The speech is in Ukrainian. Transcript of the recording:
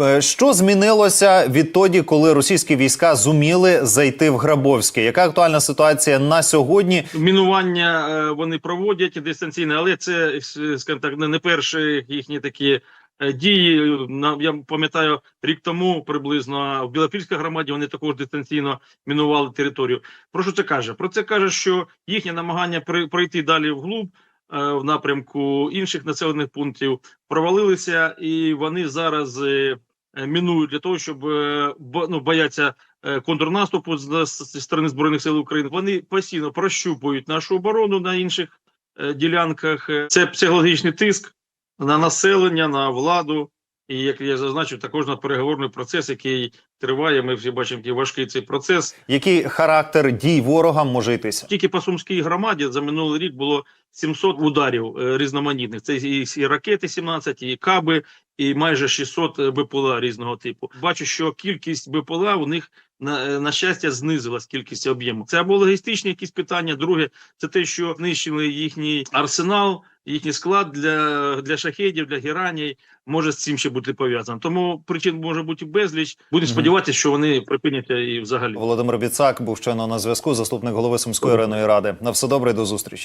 Е, Що змінилося відтоді, коли російські війська зуміли зайти в Грабовське? Яка актуальна ситуація на сьогодні? Мінування е, вони проводять дистанційне, але це скажімо так, не перші їхні такі е, дії. Я пам'ятаю, рік тому приблизно в Білопільській громаді вони також дистанційно мінували територію. Про що це каже? Про це каже, що їхнє намагання пройти далі вглуб в напрямку інших населених пунктів провалилися, і вони зараз мінують для того, щоб е, ну, бояться е, контрнаступу з, з сторони збройних сил України. Вони постійно прощупують нашу оборону на інших е, ділянках. Е, Це психологічний тиск на населення, на владу. І як я зазначив, також на переговорний процес, який триває. Ми всі бачимо, який важкий цей процес. Який характер дій ворога може йтися? Тільки по Сумській громаді за минулий рік було 700 ударів е, різноманітних. Це і, ракети 17, і каби, і майже 600 БПЛА різного типу. Бачу, що кількість БПЛА у них на, е, на щастя знизилась кількість об'єму. Це або логістичні якісь питання. Друге, це те, що знищили їхній арсенал, їхній склад для, для шахедів, для гіраній Може з цим ще бути пов'язано. Тому причин може бути безліч. Будемо Мгм. сподіватися, що вони припиняться і взагалі. Володимир Біцак був щойно на зв'язку, заступник голови Сумської районної ради. На все добре, і до зустрічі.